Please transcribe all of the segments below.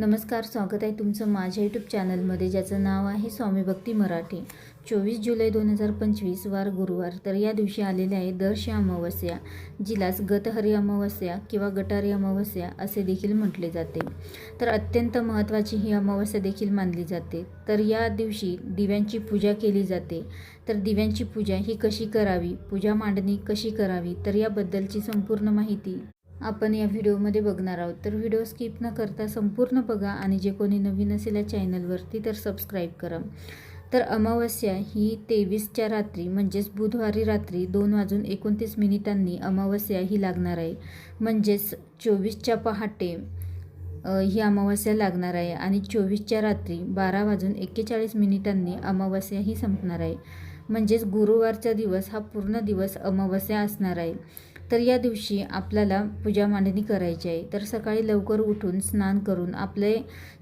नमस्कार स्वागत आहे तुमचं माझ्या यूट्यूब चॅनलमध्ये ज्याचं नाव आहे स्वामी भक्ती मराठी. चोवीस जुलै दोन हजार पंचवीस वार गुरुवार. तर या दिवशी आलेले आहे दर्श अमावस्या जिलाच गतहरी अमावस्या किंवा गटारी अमावस्या असे देखील म्हटले जाते. तर अत्यंत महत्त्वाची ही अमावस्या देखील मानली जाते. तर या दिवशी दिव्यांची पूजा केली जाते. तर दिव्यांची पूजा ही कशी करावी पूजा मांडणी कशी करावी तर याबद्दलची संपूर्ण माहिती आपण या व्हिडिओमध्ये बघणार आहोत. तर व्हिडिओ स्किप न करता संपूर्ण बघा आणि जे कोणी नवीन असेल या चॅनलवरती तर सबस्क्राईब करा. तर अमावस्या ही तेवीसच्या रात्री म्हणजेच बुधवारी रात्री दोन वाजून एकोणतीस मिनिटांनी अमावस्या ही लागणार आहे. म्हणजेच चोवीसच्या पहाटे ही अमावस्या लागणार आहे आणि चोवीसच्या रात्री बारा वाजून एक्केचाळीस मिनिटांनी अमावस्या ही संपणार आहे. म्हणजेच गुरुवारचा दिवस हा पूर्ण दिवस अमावस्या असणार आहे. तर या दिवशी आपल्याला पूजा मांडणी करायची आहे. तर सकाळी लवकर उठून स्नान करून आपले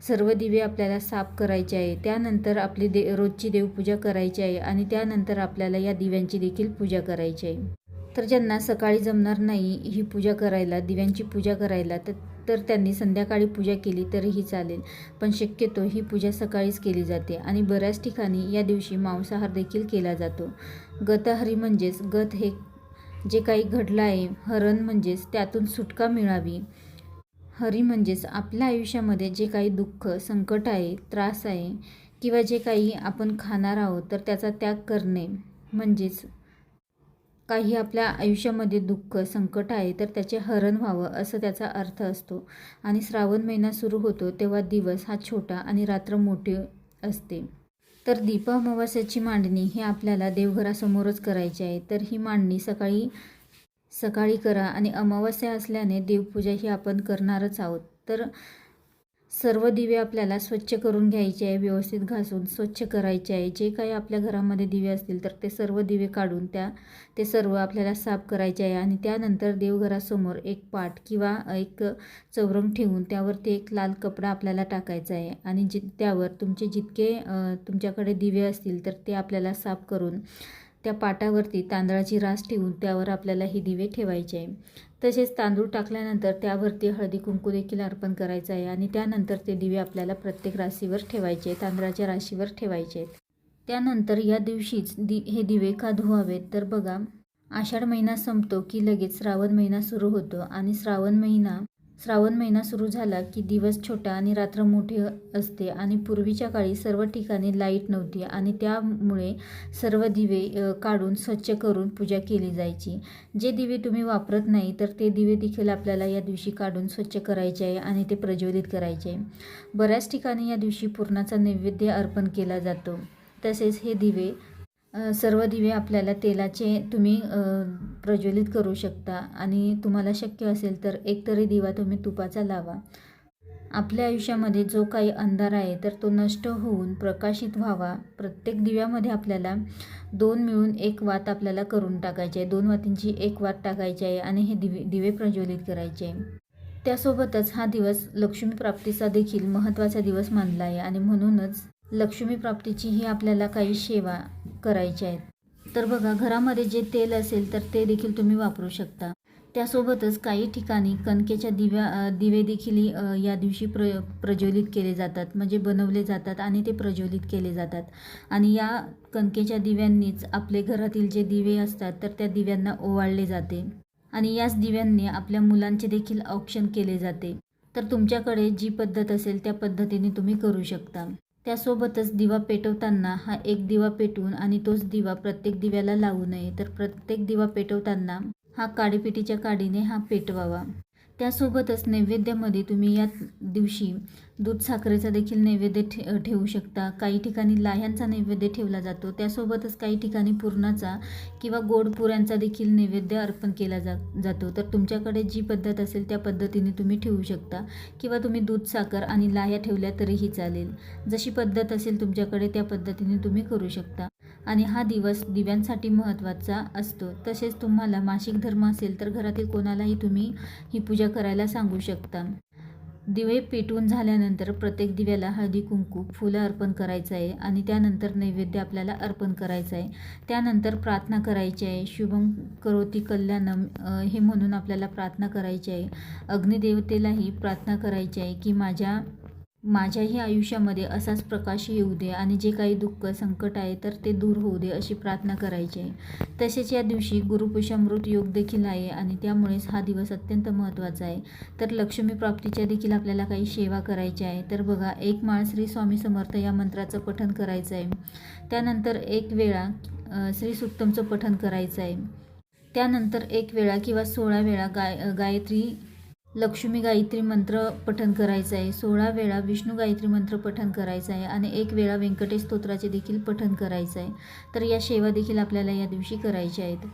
सर्व दिवे आपल्याला साफ करायचे आहे. त्यानंतर आपली दे रोजची देवपूजा करायची आहे आणि त्यानंतर आपल्याला या दिव्यांची देखील पूजा करायची आहे. तर ज्यांना सकाळी जमणार नाही ही पूजा करायला दिव्यांची पूजा करायला तर तर त्यांनी संध्याकाळी पूजा केली तरीही चालेल. पण शक्यतो ही पूजा सकाळीच केली जाते आणि बऱ्याच ठिकाणी या दिवशी मांसाहार देखील केला जातो. गतहरी म्हणजेच गत हे जे काही घडलं आहे हरण म्हणजेच त्यातून सुटका मिळावी. हरी म्हणजेच आपल्या आयुष्यामध्ये जे काही दुःख संकट आहे त्रास आहे किंवा जे काही आपण खाणार आहोत तर त्याचा त्याग करणे. म्हणजेच काही आपल्या आयुष्यामध्ये दुःख संकट आहे तर त्याचे हरण व्हावं असं त्याचा अर्थ असतो. आणि श्रावण महिना सुरू होतो तेव्हा दिवस हा छोटा आणि रात्र मोठी असते. तर दीप अमावास्याची मांडणी ही आपल्याला देवघरासमोरच करायची आहे. तर ही मांडणी सकाळी सकाळी करा आणि अमावस्या असल्याने देवपूजा ही आपण करणारच आहोत. तर सर्व दिवे आपल्याला स्वच्छ करून घ्यायचे आहे व्यवस्थित घासून स्वच्छ करायचे आहे. जे काही आपल्या घरामध्ये दिवे असतील तर ते सर्व दिवे काढून त्या ते सर्व आपल्याला साफ करायचे आहे. आणि त्यानंतर देवघरासमोर एक पाट किंवा एक चौरंग ठेवून त्यावरती एक लाल कपडा आपल्याला टाकायचा आहे. आणि जि त्यावर तुमचे जितके तुमच्याकडे दिवे असतील तर ते आपल्याला साफ करून त्या पाटावरती तांदळाची रास ठेवून त्यावर आपल्याला हे दिवे ठेवायचे आहे. तसेच तांदूळ टाकल्यानंतर त्यावरती हळदी कुंकू देखील अर्पण करायचं आहे आणि त्यानंतर ते दिवे आपल्याला प्रत्येक राशीवर ठेवायचे आहेत तांदळाच्या राशीवर ठेवायचे आहेत. त्यानंतर या दिवशीच दि हे दिवे का धुवावेत? तर बघा आषाढ महिना संपतो की लगेच श्रावण महिना सुरू होतो आणि श्रावण महिना श्रावण महिना सुरू झाला की दिवस छोटा आणि रात्र मोठी असते आणि पूर्वीच्या काळी सर्व ठिकाणी लाइट नव्हती आणि त्यामुळे सर्व दिवे काढून स्वच्छ करून पूजा केली जायची. जे दिवे तुम्ही वापरत नाही तर ते दिवे देखील आपल्याला या दिवशी काढून स्वच्छ करायचे आहे आणि ते प्रज्वलित करायचे आहे. बऱ्याच ठिकाणी या दिवशी पूर्णाचा नैवेद्य अर्पण केला जातो. तसेच हे दिवे सर्व दिवे आपल्याला तेलाचे तुम्ही प्रज्वलित करू शकता. आणि तुम्हाला शक्य असेल तर एक तरी दिवा तुम्ही तुपाचा लावा. आपल्या आयुष्यामध्ये जो काही अंधार आहे तर तो नष्ट होऊन प्रकाशित व्हावा. प्रत्येक दिव्यामध्ये आपल्याला दोन मिळून एक वात आपल्याला करून टाकायची आहे. दोन वातींची एक वात टाकायची आहे आणि हे दिवे दिवे प्रज्वलित करायचे आहे. त्यासोबतच हा दिवस लक्ष्मी प्राप्तीचा देखील महत्त्वाचा दिवस मानला आहे. आणि म्हणूनच लक्ष्मी प्राप्तीची ही आपल्याला काही सेवा करायची आहेत तर बघा घरामध्ये जे तेल असेल तर ते देखील तुम्ही वापरू शकता. त्यासोबतच काही ठिकाणी कणकेच्या दिव्या दिवे देखील या दिवशी प्र प्रज्वलित केले जातात. म्हणजे बनवले जातात आणि ते प्रज्वलित केले जातात. आणि या कणकेच्या दिव्यांनीच आपले घरातील जे दिवे असतात तर त्या दिव्यांना ओवाळले जाते. आणि याच दिव्यांनी आपल्या मुलांचे देखील औक्षण केले जाते. तर तुमच्याकडे जी पद्धत असेल त्या पद्धतीने तुम्ही करू शकता. त्यासोबतच दिवा पेटवताना हा एक दिवा पेटवून आणि तोच दिवा प्रत्येक दिव्याला लावू नये तर प्रत्येक दिवा पेटवताना हा काडीपिटीच्या काडीने हा पेटवावा. त्यासोबतच नैवेद्यामध्ये तुम्ही या दिवशी दूध साखरेचा देखील नैवेद्य ठे ठेवू शकता. काही ठिकाणी लाह्यांचा नैवेद्य ठेवला जातो. त्यासोबतच काही ठिकाणी पुरणाचा किंवा गोड पुऱ्यांचा देखील नैवेद्य अर्पण केला जा जातो. तर तुमच्याकडे जी पद्धत असेल त्या पद्धतीने तुम्ही ठेवू शकता. किंवा तुम्ही दूध साखर आणि लाह्या ठेवल्या तरीही चालेल. जशी पद्धत असेल तुमच्याकडे त्या पद्धतीने तुम्ही करू शकता. आणि हा दिवस दिव्यांसाठी महत्त्वाचा असतो. तसेच तुम्हाला मासिक धर्म असेल तर घरातील कोणालाही तुम्ही ही पूजा करायला सांगू शकता. दिवे पेटवून झाल्यानंतर प्रत्येक दिव्याला हळदी कुंकू फुलं अर्पण करायचं आहे आणि त्यानंतर नैवेद्य आपल्याला अर्पण करायचं आहे. त्यानंतर प्रार्थना करायची आहे. शुभम करोती कल्याणम हे म्हणून आपल्याला प्रार्थना करायची आहे. अग्निदेवतेलाही प्रार्थना करायची आहे की माझ्या माझ्याही आयुष्यामध्ये असाच प्रकाश येऊ दे आणि जे काही दुःख संकट आहे तर ते दूर होऊ दे अशी प्रार्थना करायची आहे. तसेच या दिवशी गुरुपुषामृत योग देखील आहे आणि त्यामुळेच हा दिवस अत्यंत महत्त्वाचा आहे. तर लक्ष्मी प्राप्तीच्या देखील आपल्याला काही सेवा करायची आहे. तर बघा एक माळ श्री स्वामी समर्थ या मंत्राचं पठण करायचं आहे. त्यानंतर एक वेळा श्री सुक्तमचं पठण करायचं आहे. त्यानंतर एक वेळा किंवा सोळा वेळा गाय गायत्री लक्ष्मी गायत्री मंत्र पठन करायचं आहे. सोळा वेळा विष्णू गायत्री मंत्र पठन करायचं आहे आणि एक वेळा व्यंकटेश स्तोत्राचे देखील पठन करायचं आहे. तर या सेवा देखील आपल्याला या दिवशी करायच्या आहेत.